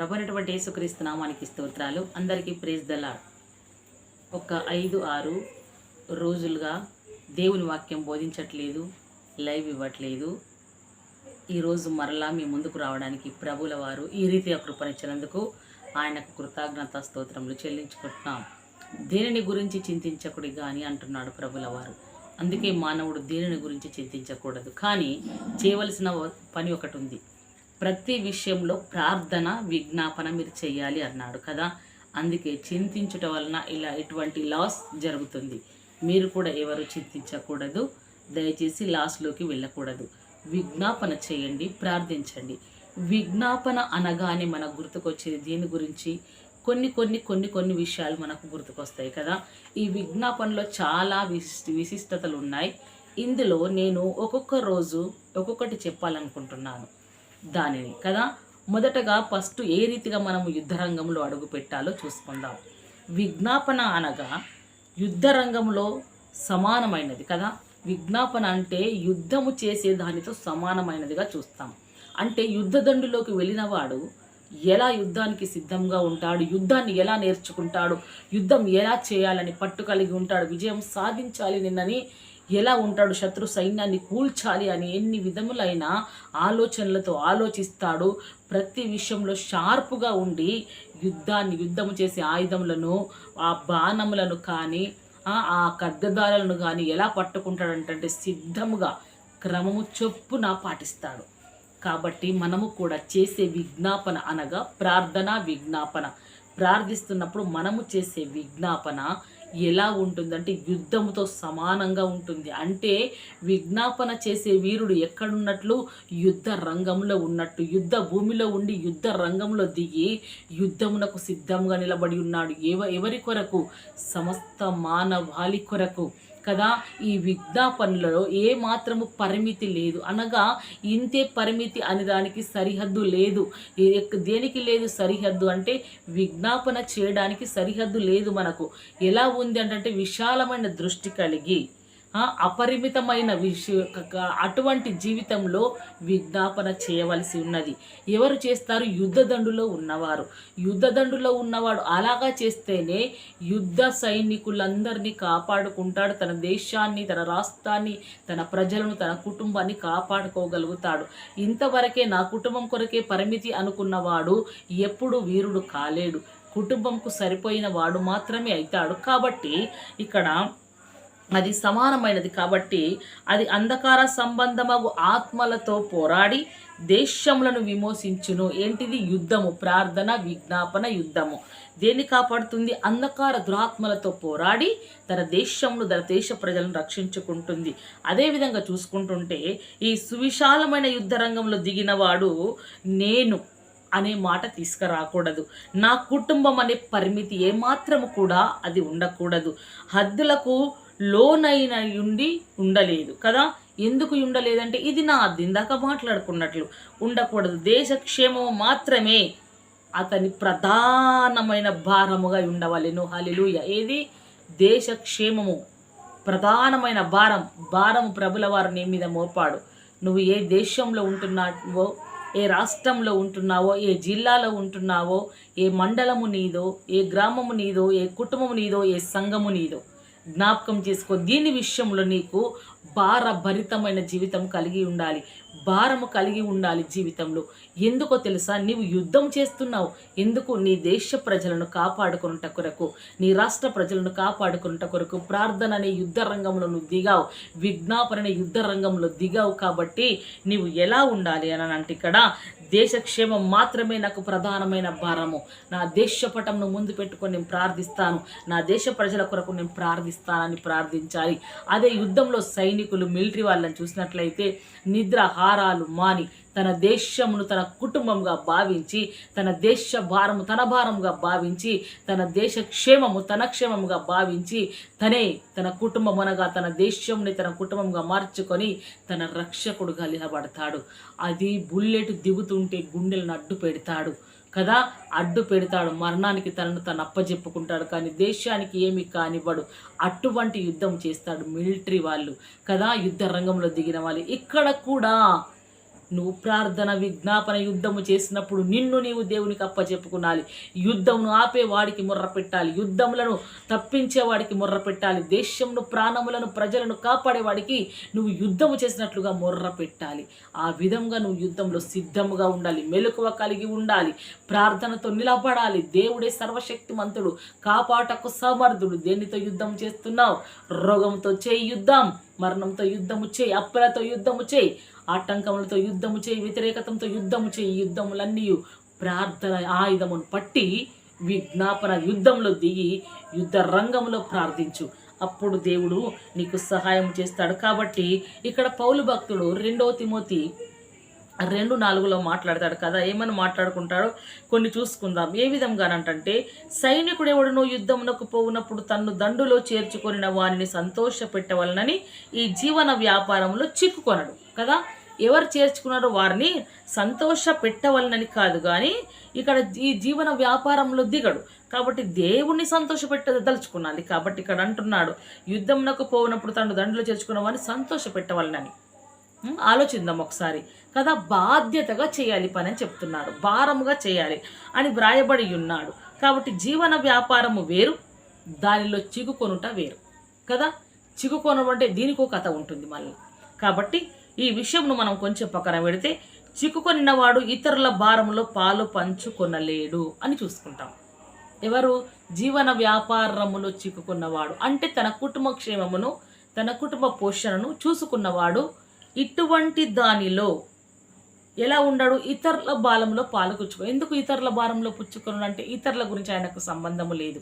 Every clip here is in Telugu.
ప్రభనటువంటి యేసుక్రీస్తు నామానికి స్తోత్రాలు. అందరికీ ప్రేజ్ దలాడ్ ఒక ఐదు ఆరు రోజులుగా దేవుని వాక్యం బోధించట్లేదు లైవ్ ఇవ్వట్లేదు. ఈరోజు మరలా మీ ముందుకు రావడానికి ప్రభుల వారు ఈ రీతిగా కృపనిచ్చినందుకు ఆయనకు కృతజ్ఞత స్తోత్రములు చెల్లించుకుంటున్నాం. దేనిని గురించి చింతించకుడి కానీ అంటున్నాడు ప్రభుల వారు. అందుకే మానవుడు దేనిని గురించి చింతించకూడదు. కానీ చేయవలసిన పని ఒకటి ఉంది. ప్రతి విషయంలో ప్రార్థన విజ్ఞాపన మీరు చేయాలి అన్నాడు కదా. అందుకే చింతించుట వలన ఇలా ఇటువంటి లాస్ జరుగుతుంది. మీరు కూడా ఎవరు చింతించకూడదు. దయచేసి లాస్లోకి వెళ్ళకూడదు. విజ్ఞాపన చేయండి ప్రార్థించండి. విజ్ఞాపన అనగానే మనకు గుర్తుకొచ్చేది దీని గురించి? కొన్ని కొన్ని కొన్ని కొన్ని విషయాలు మనకు గుర్తుకొస్తాయి కదా. ఈ విజ్ఞాపనలో చాలా విశి విశిష్టతలు ఉన్నాయి. ఇందులో నేను ఒక్కొక్క రోజు ఒక్కొక్కటి చెప్పాలనుకుంటున్నాను. దానిని. కదా? మొదటగా ఫస్ట్ ఏ రీతిగా మనము యుద్ధరంగంలో అడుగు పెట్టాలో చూసుకుందాం. విజ్ఞాపన అనగా యుద్ధరంగంలో సమానమైనది కదా? విజ్ఞాపన అంటే యుద్ధము చేసే దానితో సమానమైనదిగా చూస్తాం. అంటే యుద్ధదండులోకి వెళ్ళినవాడు ఎలా యుద్ధానికి సిద్ధంగా ఉంటాడు యుద్ధాన్ని ఎలా నేర్చుకుంటాడు యుద్ధం ఎలా చేయాలని పట్టు కలిగి ఉంటాడు విజయం సాధించాలి నిన్నని ఎలా ఉంటాడు శత్రు సైన్యాన్ని కూల్చాలి అని ఎన్ని విధములైన ఆలోచనలతో ఆలోచిస్తాడు. ప్రతి విషయంలో షార్పుగా ఉండి యుద్ధాన్ని యుద్ధము చేసే ఆయుధములను ఆ బాణములను కానీ ఆ- ఆ ఖడ్గదారులను కానీ ఎలా పట్టుకుంటాడంటే సిద్ధముగా క్రమము చొప్పున పాటిస్తాడు. కాబట్టి మనము కూడా చేసే విజ్ఞాపన అనగా ప్రార్థన విజ్ఞాపన. ప్రార్థిస్తున్నప్పుడు మనము చేసే విజ్ఞాపన ఎలా ఉంటుందంటే యుద్ధముతో సమానంగా ఉంటుంది. అంటే విజ్ఞాపన చేసే వీరుడు ఎక్కడున్నట్లు? యుద్ధ రంగంలో ఉన్నట్టు. యుద్ధ భూమిలో ఉండి యుద్ధ రంగంలో దిగి యుద్ధమునకు సిద్ధంగా నిలబడి ఉన్నాడు. ఎవ ఎవరి కొరకు? సమస్త మానవాళి కొరకు. కదా ఈ విజ్ఞాపనలలో ఏ మాత్రము పరిమితి లేదు. అనగా ఇంతే పరిమితి అని దానికి సరిహద్దు లేదు. దేనికి లేదు సరిహద్దు అంటే విజ్ఞాపన చేయడానికి సరిహద్దు లేదు మనకు. ఎలా ఉంది అంటే విశాలమైన దృష్టి కలిగి అపరిమితమైన విషయ అటువంటి జీవితంలో విజ్ఞాపన చేయవలసి ఉన్నది. ఎవరు చేస్తారు? యుద్ధదండులో ఉన్నవారు. యుద్ధదండులో ఉన్నవాడు అలాగా చేస్తేనే యుద్ధ సైనికులందరినీ కాపాడుకుంటాడు. తన దేశాన్ని తన రాష్ట్రాన్ని తన ప్రజలను తన కుటుంబాన్ని కాపాడుకోగలుగుతాడు. ఇంతవరకే నా కుటుంబం కొరకే పరిమితి అనుకున్నవాడు ఎప్పుడు వీరుడు కాలేడు. కుటుంబంకు సరిపోయిన వాడు మాత్రమే అవుతాడు. కాబట్టి ఇక్కడ అది సమానమైనది కాబట్టి అది అంధకార సంబంధమగు ఆత్మలతో పోరాడి దేశములను విమోచించును ఏంటిది? యుద్ధము ప్రార్థన విజ్ఞాపన యుద్ధము. దేన్ని కాపాడుతుంది? అంధకార దురాత్మలతో పోరాడి తన దేశమును తన దేశ ప్రజలను రక్షించుకుంటుంది. అదేవిధంగా చూసుకుంటుంటే ఈ సువిశాలమైన యుద్ధ రంగంలో దిగినవాడు నేను అనే మాట తీసుకురాకూడదు. నా కుటుంబం అనే పరిమితి ఏమాత్రము కూడా అది ఉండకూడదు. హద్దులకు లోనైన ఉండి ఉండలేదు కదా? ఎందుకు ఉండలేదంటే ఇది నా ఇందాక మాట్లాడుకున్నట్లు. ఉండకూడదు. దేశ క్షేమం మాత్రమే అతని ప్రధానమైన భారముగా ఉండవలెను. హలిలుయ ఏది? దేశక్షేమము. ప్రధానమైన భారం. భారము ప్రభుల వారు నీ మీద మోపాడు. నువ్వు ఏ దేశంలో ఉంటున్నావో ఏ రాష్ట్రంలో ఉంటున్నావో ఏ జిల్లాలో ఉంటున్నావో ఏ మండలము నీదో ఏ గ్రామము నీదో ఏ కుటుంబము నీదో ఏ సంఘము నీదో జ్ఞాపకం చేసుకో. దీని విషయంలో నీకు భారభరితమైన జీవితం కలిగి ఉండాలి. భారము కలిగి ఉండాలి జీవితంలో. ఎందుకో తెలుసా? నీవు యుద్ధం చేస్తున్నావు. ఎందుకు? నీ దేశ ప్రజలను కాపాడుకున్నట కొరకు నీ రాష్ట్ర ప్రజలను కాపాడుకున్నట కొరకు ప్రార్థన అనే యుద్ధ రంగంలో నువ్వు దిగావు. విజ్ఞాపన అనే యుద్ధ రంగంలో దిగావు కాబట్టి నీవు ఎలా ఉండాలి అని అంటే ఇక్కడ దేశక్షేమం మాత్రమే నాకు ప్రధానమైన భారము. నా దేశ పటంను ముందు పెట్టుకొని నేను ప్రార్థిస్తాను. నా దేశ ప్రజల కొరకు నేను ప్రార్థిస్తానని ప్రార్థించాలి. అదే యుద్ధంలో సైనికులు మిలిటరీ వాళ్ళని చూసినట్లయితే నిద్రాహారాలు మాని తన దేశమును తన కుటుంబంగా భావించి తన దేశ భారము తన భారముగా భావించి తన దేశ క్షేమము తన క్షేమముగా భావించి తనే తన కుటుంబం అనగా తన దేశంని తన కుటుంబంగా మార్చుకొని తన రక్షకుడుగా నిలబడతాడు. అది బుల్లెట్ దిగుతుంటే గుండెలను అడ్డు పెడతాడు కదా. అడ్డు పెడతాడు. మరణానికి తనను తను అప్పజెప్పుకుంటాడు. కానీ దేశానికి ఏమి కానివ్వడు. అటువంటి యుద్ధం చేస్తాడు మిలిటరీ వాళ్ళు కదా. యుద్ధ రంగంలో దిగిన వాళ్ళు. ఇక్కడ కూడా నువ్వు ప్రార్థన విజ్ఞాపన యుద్ధము చేసినప్పుడు నిన్ను నీవు దేవునికి అప్పచెప్పుకునాలి యుద్ధమును ఆపేవాడికి ముర్ర పెట్టాలి. యుద్ధములను తప్పించేవాడికి ముర్ర పెట్టాలి. దేశంను ప్రాణములను ప్రజలను కాపాడేవాడికి నువ్వు యుద్ధము చేసినట్లుగా ముర్ర పెట్టాలి. ఆ విధంగా నువ్వు యుద్ధంలో సిద్ధముగా ఉండాలి. మెలకువ కలిగి ఉండాలి. ప్రార్థనతో నిలబడాలి. దేవుడే సర్వశక్తిమంతుడు కాపాటకు సమర్థుడు. దేనితో యుద్ధం చేస్తున్నావు? రోగంతో చేయి యుద్ధం. మరణంతో యుద్ధము చేయి అప్పులతో యుద్ధము చేయి ఆటంకములతో యుద్ధము చేయి వ్యతిరేకతంతో యుద్ధము చేయి యుద్ధములన్నీ ప్రార్థన ఆయుధమును పట్టి విజ్ఞాపన యుద్ధంలో దిగి యుద్ధ రంగంలో ప్రార్థించు. అప్పుడు దేవుడు నీకు సహాయం చేస్తాడు. కాబట్టి ఇక్కడ పౌలు భక్తుడు రెండవ తిమోతి రెండు నాలుగులో మాట్లాడతాడు కదా ఏమని మాట్లాడుకుంటాడో కొన్ని చూసుకుందాం. ఏ విధంగానంటే సైనికుడు ఎవడనో యుద్ధమునకు పోవునప్పుడు తన్ను దండులో చేర్చుకొనిన వారిని సంతోష పెట్టవలనని ఈ జీవన వ్యాపారంలో చిక్కుకొనడు కదా. ఎవరు చేర్చుకున్నారో వారిని సంతోష పెట్టవలనని కాదు కానీ ఇక్కడ ఈ జీవన వ్యాపారంలో దిగడు. కాబట్టి దేవుణ్ణి సంతోష పెట్టదలుచుకున్నాలి కాబట్టి ఇక్కడ అంటున్నాడు యుద్ధంనకు పోవునప్పుడు తను దండులో చేర్చుకున్న వారిని సంతోష పెట్టవలనని ఆలోచిద్దాం ఒకసారి. కదా బాధ్యతగా చేయాలి పని అని చెప్తున్నాడు. భారముగా చేయాలి అని వ్రాయబడి ఉన్నాడు. కాబట్టి జీవన వ్యాపారము వేరు దానిలో చిగుకొనుట వేరు. కదా చిగుకొనడం అంటే దీనికో కథ ఉంటుంది మళ్ళీ. కాబట్టి ఈ విషయంను మనం కొంచెం పక్కన పెడితే చిక్కుకొనినవాడు ఇతరుల భారములో పాలు పంచుకొనలేడు అని చూసుకుంటాం. ఎవరు? జీవన వ్యాపారములో చిక్కుకున్నవాడు అంటే తన కుటుంబ క్షేమమును తన కుటుంబ పోషణను చూసుకున్నవాడు ఇటువంటి దానిలో ఎలా ఉండడు? ఇతరుల బాలంలో పాలుకుచ్చుకో ఎందుకు ఇతరుల భారంలో పుచ్చుకొను అంటే ఇతరుల గురించి ఆయనకు సంబంధము లేదు.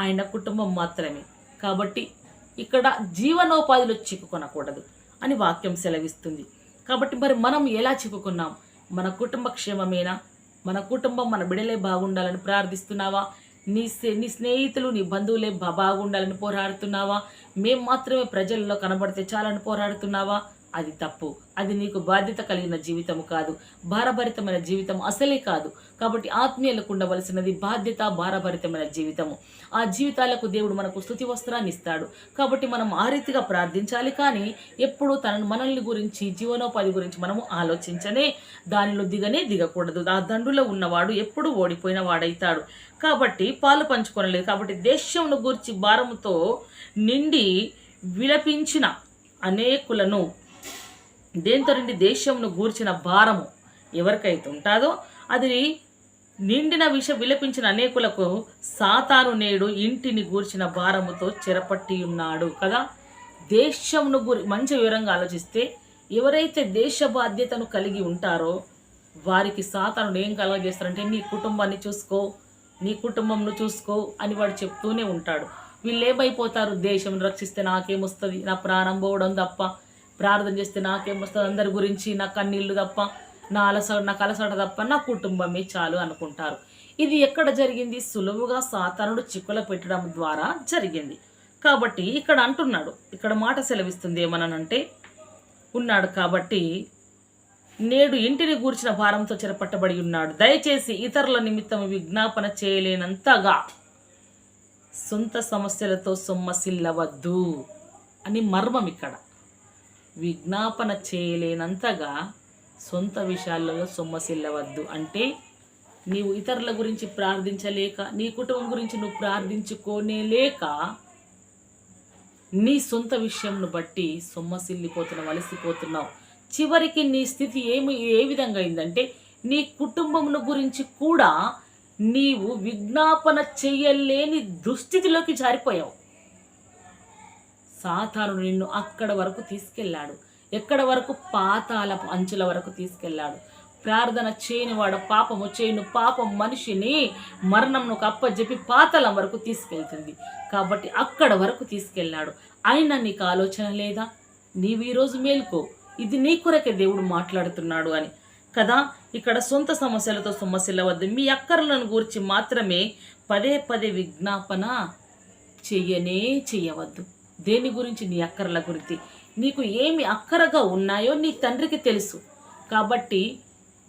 ఆయన కుటుంబం మాత్రమే. కాబట్టి ఇక్కడ జీవనోపాధిలో చిక్కుకొనకూడదు అని వాక్యం సెలవిస్తుంది. కాబట్టి మరి మనం ఎలా చిక్కుకున్నాం? మన కుటుంబ క్షేమమేనా? మన కుటుంబం మన బిడలే బాగుండాలని ప్రార్థిస్తున్నావా? నీ స్నే- నీ స్నేహితులు నీ బంధువులే బా- బాగుండాలని పోరాడుతున్నావా? మేం మాత్రమే ప్రజల్లో కనబడితే చాలని పోరాడుతున్నావా? అది తప్పు. అది నీకు బాధ్యత కలిగిన జీవితం కాదు. భారభరితమైన జీవితం అసలే కాదు. కాబట్టి ఆత్మీయులకు ఉండవలసినది బాధ్యత భారభరితమైన జీవితము. ఆ జీవితాలకు దేవుడు మనకు స్థుతి వస్త్రాన్ని ఇస్తాడు. కాబట్టి మనం ఆ రీతిగా ప్రార్థించాలి కానీ ఎప్పుడూ తనను మనల్ని గురించి జీవనోపాధి గురించి మనము ఆలోచించనే దానిలో దిగనే దిగకూడదు. ఆ దండులో ఉన్నవాడు ఎప్పుడు ఓడిపోయిన వాడైతాడు. కాబట్టి పాలు పంచుకొనలేదు. కాబట్టి దేశంను గూర్చి భారముతో నిండి విలపించిన అనేకులను దేంతో నిండి దేశంను గూర్చిన భారము ఎవరికైతే ఉంటుందో అది నిండిన విష విలపించిన అనేకులకు సాతాను నేడు ఇంటిని గూర్చిన భారముతో చెరపట్టి ఉన్నాడు కదా. దేశంను గురి మంచి వివరంగా ఆలోచిస్తే ఎవరైతే దేశ బాధ్యతను కలిగి ఉంటారో వారికి సాతానుడు ఏం కలగజేస్తారంటే నీ కుటుంబాన్ని చూసుకో నీ కుటుంబంను చూసుకో అని వాడు చెప్తూనే ఉంటాడు. వీళ్ళు ఏమైపోతారు? దేశం రక్షిస్తే నాకేమొస్తుంది? నా ప్రాణం పోవడం తప్ప ప్రార్థన చేస్తే నాకేమొస్తుంది అందరి గురించి నా కన్నీళ్ళు తప్ప నా అలస నా అలసట తప్ప నా కుటుంబమే చాలు అనుకుంటారు. ఇది ఎక్కడ జరిగింది? సులువుగా సాతానుడు చిక్కుల పెట్టడం ద్వారా జరిగింది. కాబట్టి ఇక్కడ అంటున్నాడు ఇక్కడ మాట సెలవిస్తుంది ఏమనంటే ఉన్నాడు కాబట్టి నేడు ఇంటిని గూర్చిన భారంతో చెరపట్టబడి ఉన్నాడు. దయచేసి ఇతరుల నిమిత్తం విజ్ఞాపన చేయలేనంతగా సొంత సమస్యలతో సొమ్మసిల్లవద్దు అని మర్మం ఇక్కడ. విజ్ఞాపన చేయలేనంతగా సొంత విషయాలలో సొమ్మసిల్లవద్దు. అంటే నీవు ఇతరుల గురించి ప్రార్థించలేక నీ కుటుంబం గురించి నువ్వు ప్రార్థించుకోనే లేక నీ సొంత విషయంను బట్టి సొమ్మసిల్లిపోతున్నావు అలసిపోతున్నావు చివరికి నీ స్థితి ఏమి ఏ విధంగా అయిందంటే నీ కుటుంబమును గురించి కూడా నీవు విజ్ఞాపన చేయలేని దుస్థితిలోకి జారిపోయావు. సాతాను నిన్ను అక్కడ వరకు తీసుకెళ్ళాడు. ఎక్కడ వరకు? పాతాల అంచుల వరకు తీసుకెళ్ళాడు. ప్రార్థన చేయనివాడు పాపము చేయను. పాపం మనిషిని మరణంను అప్పజెప్పి పాతాళం వరకు తీసుకెళ్తుంది. కాబట్టి అక్కడ వరకు తీసుకెళ్ళాడు. అయినా నీకు ఆలోచన లేదా? నీవు ఈరోజు మేల్కో. ఇది నీ కొరకే దేవుడు మాట్లాడుతున్నాడు అని. కదా? ఇక్కడ సొంత సమస్యలతో సమస్యల వద్ద మీ అక్కర్లను గురించి మాత్రమే పదే పదే విజ్ఞాపన చెయ్యనే చెయ్యవద్దు. దేని గురించి? నీ అక్కర్ల గురించి. నీకు ఏమి అక్కరగా ఉన్నాయో నీ తండ్రికి తెలుసు. కాబట్టి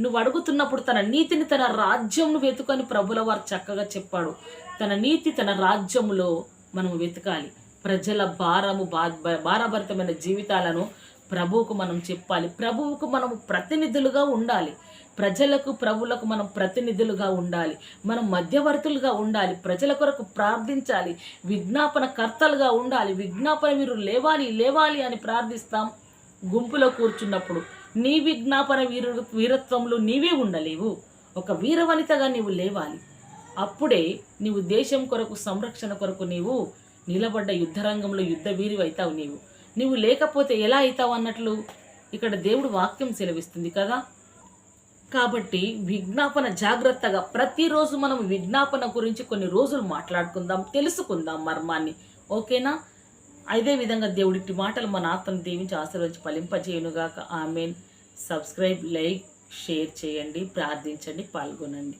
నువ్వు అడుగుతున్నప్పుడు తన నీతిని తన రాజ్యంను వెతుకని ప్రభుల వారు చక్కగా చెప్పాడు. తన నీతి తన రాజ్యములో మనం వెతకాలి. ప్రజల భారము బా భారభరితమైన జీవితాలను ప్రభువుకు మనం చెప్పాలి. ప్రభువుకు మనం ప్రతినిధులుగా ఉండాలి. ప్రజలకు ప్రభులకు మనం ప్రతినిధులుగా ఉండాలి. మనం మధ్యవర్తులుగా ఉండాలి. ప్రజల కొరకు ప్రార్థించాలి. విజ్ఞాపన కర్తలుగా ఉండాలి. విజ్ఞాపన మీరు లేవాలి లేవాలి అని ప్రార్థిస్తాం. గుంపులో కూర్చున్నప్పుడు నీ విజ్ఞాపన వీరు వీరత్వంలో నీవే ఉండలేవు. ఒక వీరవనితగా నీవు లేవాలి. అప్పుడే నీవు దేశం కొరకు సంరక్షణ కొరకు నీవు నిలబడ్డ యుద్ధరంగంలో యుద్ధ వీరివైతావు నీవు. నీవు లేకపోతే ఎలా అవుతావు అన్నట్లు ఇక్కడ దేవుడు వాక్యం సెలవిస్తుంది కదా. కాబట్టి విజ్ఞాపన జాగ్రత్తగా ప్రతిరోజు మనం విజ్ఞాపన గురించి కొన్ని రోజులు మాట్లాడుకుందాం తెలుసుకుందాం మర్మాన్ని. ఓకేనా? అదే విధంగా దేవుడి మాటలు మన ఆత్మను దీవించి ఆశీర్వదించి ఫలింపజేయనుగాక. ఆమెన్. సబ్స్క్రైబ్ లైక్ షేర్ చేయండి ప్రార్థించండి పాల్గొనండి.